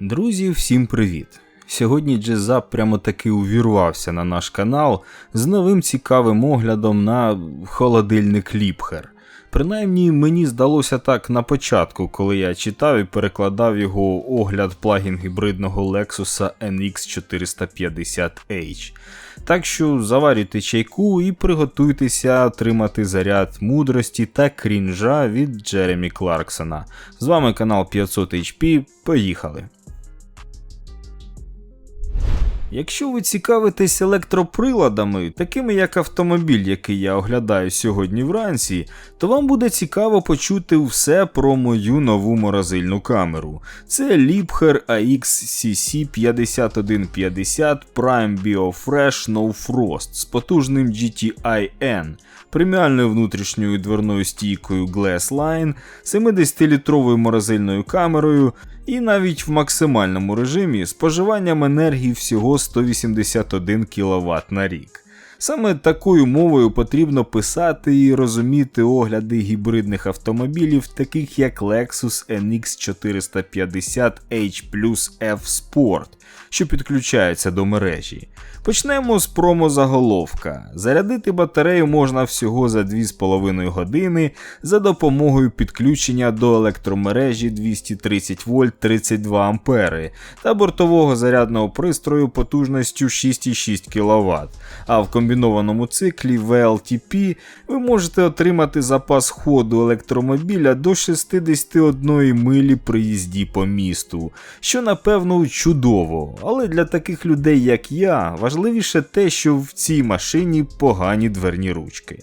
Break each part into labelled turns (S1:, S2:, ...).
S1: Друзі, всім привіт! Сьогодні Джезап прямо таки увірвався на наш канал з новим цікавим оглядом на холодильник Ліпхер. Принаймні мені здалося так на початку, коли я читав і перекладав його огляд плагін гібридного Lexus NX450H. Так що заварюйте чайку і приготуйтеся отримати заряд мудрості та крінжа від Джеремі Кларксона. З вами канал 500 HP. Поїхали! Якщо ви цікавитесь електроприладами, такими як автомобіль, який я оглядаю сьогодні вранці, то вам буде цікаво почути все про мою нову морозильну камеру. Це Liebherr AXCC 5150 Prime BioFresh No Frost з потужним GTI-N, преміальною внутрішньою дверною стійкою Glass Line, 70-літровою морозильною камерою і навіть в максимальному режимі споживанням енергії всього 181 кВт на рік. Саме такою мовою потрібно писати і розуміти огляди гібридних автомобілів, таких як Lexus NX450H F Sport, що підключаються до мережі. Почнемо з промозаголовка. Зарядити батарею можна всього за 2,5 години за допомогою підключення до електромережі 230 вольт 32 ампери та бортового зарядного пристрою потужністю 6,6 кВт. А в комбінованому циклі VLTP ви можете отримати запас ходу електромобіля до 61 милі при їзді по місту, що напевно чудово, але для таких людей, як я, важливіше те, що в цій машині погані дверні ручки.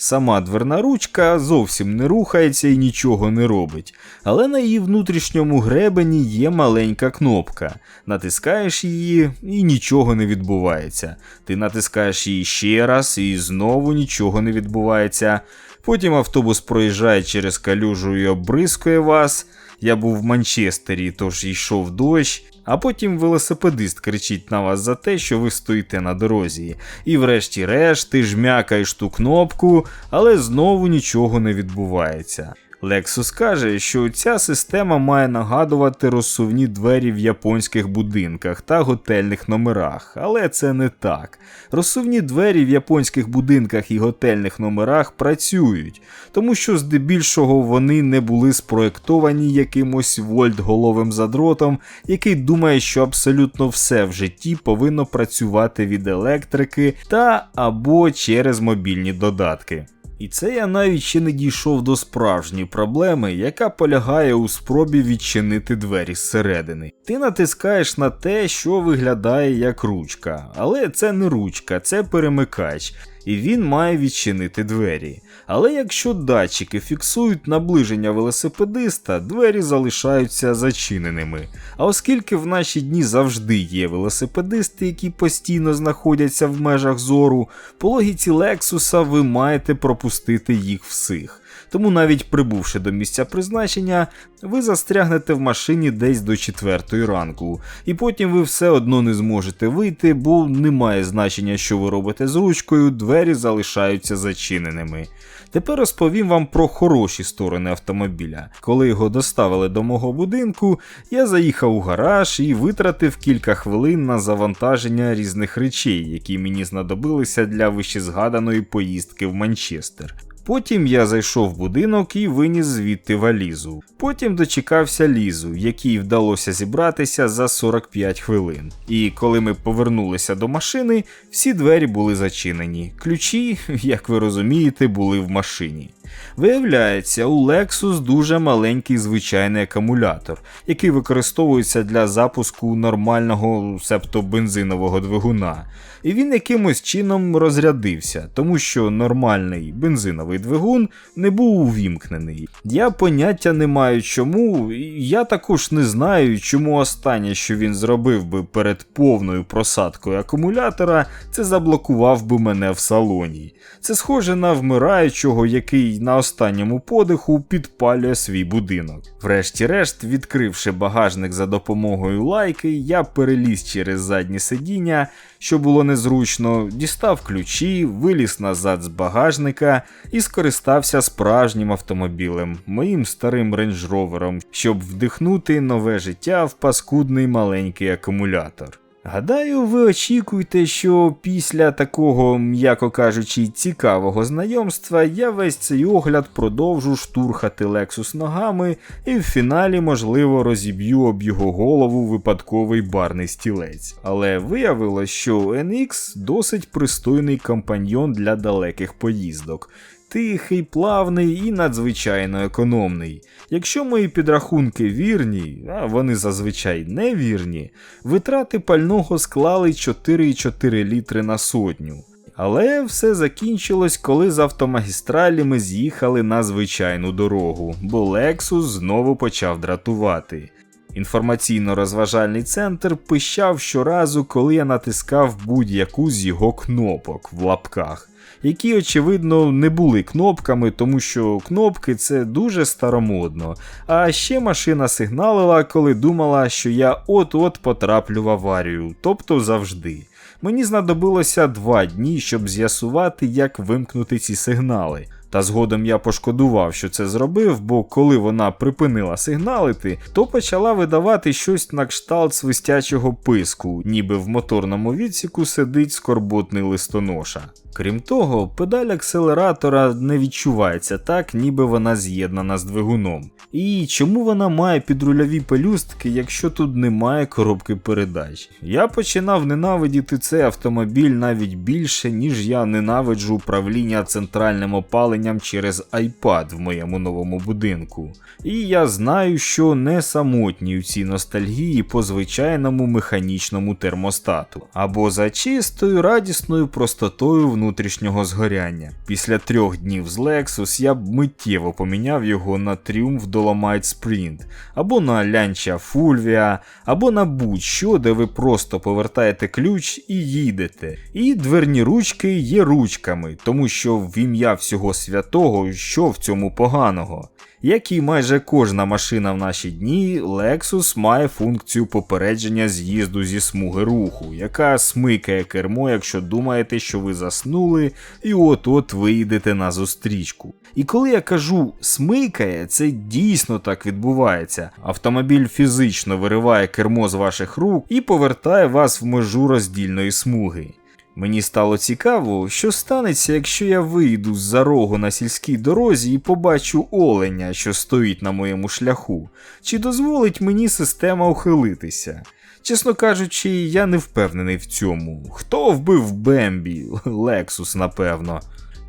S1: Сама дверна ручка зовсім не рухається і нічого не робить, але на її внутрішньому гребені є маленька кнопка. Натискаєш її і нічого не відбувається. Ти натискаєш її ще раз і знову нічого не відбувається. Потім автобус проїжджає через калюжу і обрискує вас. Я був в Манчестері, тож йшов дощ. А потім велосипедист кричить на вас за те, що ви стоїте на дорозі. І врешті-решт ти жмякаєш ту кнопку, але знову нічого не відбувається. Lexus каже, що ця система має нагадувати розсувні двері в японських будинках та готельних номерах, але це не так. Розсувні двері в японських будинках і готельних номерах працюють, тому що здебільшого вони не були спроектовані якимось вольтголовим задротом, який думає, що абсолютно все в житті повинно працювати від електрики та або через мобільні додатки. І це я навіть ще не дійшов до справжньої проблеми, яка полягає у спробі відчинити двері зсередини. Ти натискаєш на те, що виглядає як ручка, але це не ручка, це перемикач і він має відчинити двері. Але якщо датчики фіксують наближення велосипедиста, двері залишаються зачиненими. А оскільки в наші дні завжди є велосипедисти, які постійно знаходяться в межах зору, по логіці Лексуса ви маєте пропустити їх всіх тому навіть прибувши до місця призначення, ви застрягнете в машині десь до 4 ранку, і потім ви все одно не зможете вийти, бо немає значення, що ви робите з ручкою, двері залишаються зачиненими. Тепер розповім вам про хороші сторони автомобіля. Коли його доставили до мого будинку, я заїхав у гараж і витратив кілька хвилин на завантаження різних речей, які мені знадобилися для вищезгаданої поїздки в Манчестер. Потім я зайшов в будинок і виніс звідти валізу. Потім дочекався лізу, якій вдалося зібратися за 45 хвилин. І коли ми повернулися до машини, всі двері були зачинені. Ключі, як ви розумієте, були в машині. Виявляється, у Lexus дуже маленький звичайний акумулятор, який використовується для запуску нормального, себто бензинового двигуна. І він якимось чином розрядився, тому що нормальний бензиновий двигун не був увімкнений. Я поняття не маю чому, я також не знаю, чому останнє, що він зробив би перед повною просадкою акумулятора, це заблокував би мене в салоні. Це схоже на вмираючого, який на останньому подиху підпалює свій будинок. Врешті-решт, відкривши багажник за допомогою лайки, я переліз через заднє сидіння, що було незручно, дістав ключі, виліз назад з багажника і і скористався справжнім автомобілем, моїм старим Rover, щоб вдихнути нове життя в паскудний маленький акумулятор. Гадаю, ви очікуєте, що після такого, м'яко кажучи, цікавого знайомства я весь цей огляд продовжу штурхати Lexus ногами і в фіналі, можливо, розіб'ю об його голову випадковий барний стілець. Але виявилось, що NX досить пристойний компаньйон для далеких поїздок. Тихий, плавний і надзвичайно економний. Якщо мої підрахунки вірні, а вони зазвичай не вірні, витрати пального склали 4,4 літри на сотню. Але все закінчилось, коли з автомагістралі ми з'їхали на звичайну дорогу, бо Lexus знову почав дратувати. Інформаційно-розважальний центр пищав щоразу, коли я натискав будь-яку з його кнопок в лапках, які, очевидно, не були кнопками, тому що кнопки це дуже старомодно. А ще машина сигналила, коли думала, що я от-от потраплю в аварію, тобто завжди. Мені знадобилося два дні, щоб з'ясувати, як вимкнути ці сигнали. Та згодом я пошкодував, що це зробив, бо коли вона припинила сигналити, то почала видавати щось на кшталт свистячого писку, ніби в моторному відсіку сидить скорботний листоноша. Крім того, педаль акселератора не відчувається так, ніби вона з'єднана з двигуном. І чому вона має підрульові пелюстки, якщо тут немає коробки передач? Я починав ненавидіти цей автомобіль навіть більше, ніж я ненавиджу управління центральним опаленням через iPad в моєму новому будинку. І я знаю, що не самотній у цій ностальгії по звичайному механічному термостату, або за чистою радісною простотою внутрішнього згоряння. Після трьох днів з Lexus я б миттєво поміняв його на Triumph Dolomite Sprint, або на Lancia Fulvia, або на будь-що, де ви просто повертаєте ключ і їдете. І дверні ручки є ручками, тому що в ім'я всього святого, що в цьому поганого. Як і майже кожна машина в наші дні, Lexus має функцію попередження з'їзду зі смуги руху, яка смикає кермо, якщо думаєте, що ви заснули, і от-от виїдете на зустрічку. І коли я кажу смикає, це дійсно так відбувається. Автомобіль фізично вириває кермо з ваших рук і повертає вас в межу роздільної смуги. Мені стало цікаво, що станеться, якщо я вийду з за рогу на сільській дорозі і побачу оленя, що стоїть на моєму шляху, чи дозволить мені система ухилитися. Чесно кажучи, я не впевнений в цьому. Хто вбив Бембі? Лексус, напевно.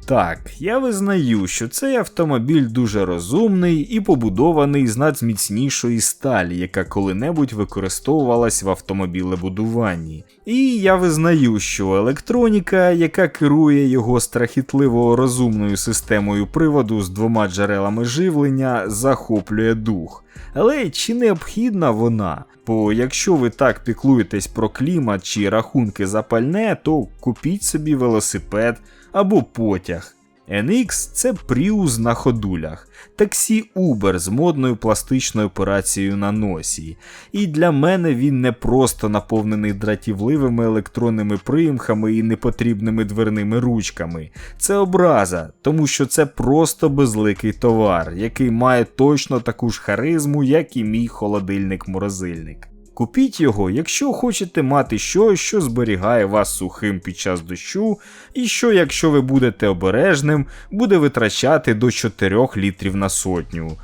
S1: Так, я визнаю, що цей автомобіль дуже розумний і побудований з надміцнішої сталі, яка коли-небудь використовувалась в автомобілебудуванні. І я визнаю, що електроніка, яка керує його страхітливо розумною системою приводу з двома джерелами живлення, захоплює дух. Але чи необхідна вона? Бо якщо ви так піклуєтесь про клімат чи рахунки за пальне, то купіть собі велосипед або потяг. NX це Prius на ходулях, таксі Uber з модною пластичною операцією на носі. І для мене він не просто наповнений дратівливими електронними примхами і непотрібними дверними ручками. Це образа, тому що це просто безликий товар, який має точно таку ж харизму, як і мій холодильник-морозильник. Купіть його, якщо хочете мати щось, що зберігає вас сухим під час дощу, і що, якщо ви будете обережним, буде витрачати до 4 літрів на сотню.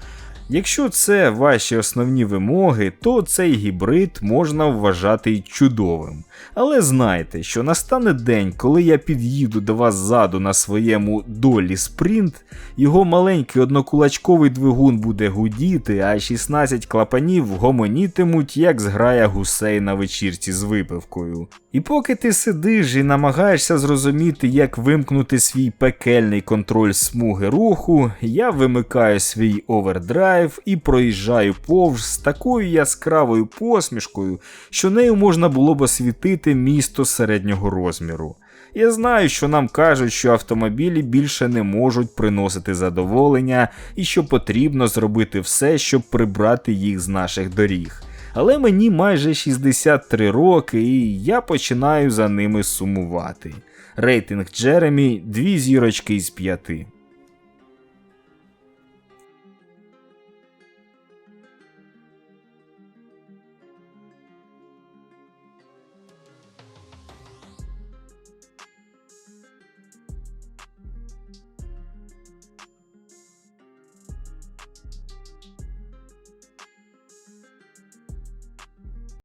S1: Якщо це ваші основні вимоги, то цей гібрид можна вважати чудовим. Але знайте, що настане день, коли я під'їду до вас ззаду на своєму долі спринт, його маленький однокулачковий двигун буде гудіти, а 16 клапанів гомонітимуть, як зграя гусей на вечірці з випивкою. І поки ти сидиш і намагаєшся зрозуміти, як вимкнути свій пекельний контроль смуги руху, я вимикаю свій овердрайв і проїжджаю повз з такою яскравою посмішкою, що нею можна було б освітити місто середнього розміру. Я знаю, що нам кажуть, що автомобілі більше не можуть приносити задоволення і що потрібно зробити все, щоб прибрати їх з наших доріг. Але мені майже 63 роки, і я починаю за ними сумувати. Рейтинг Джеремі 2 зірочки із 5.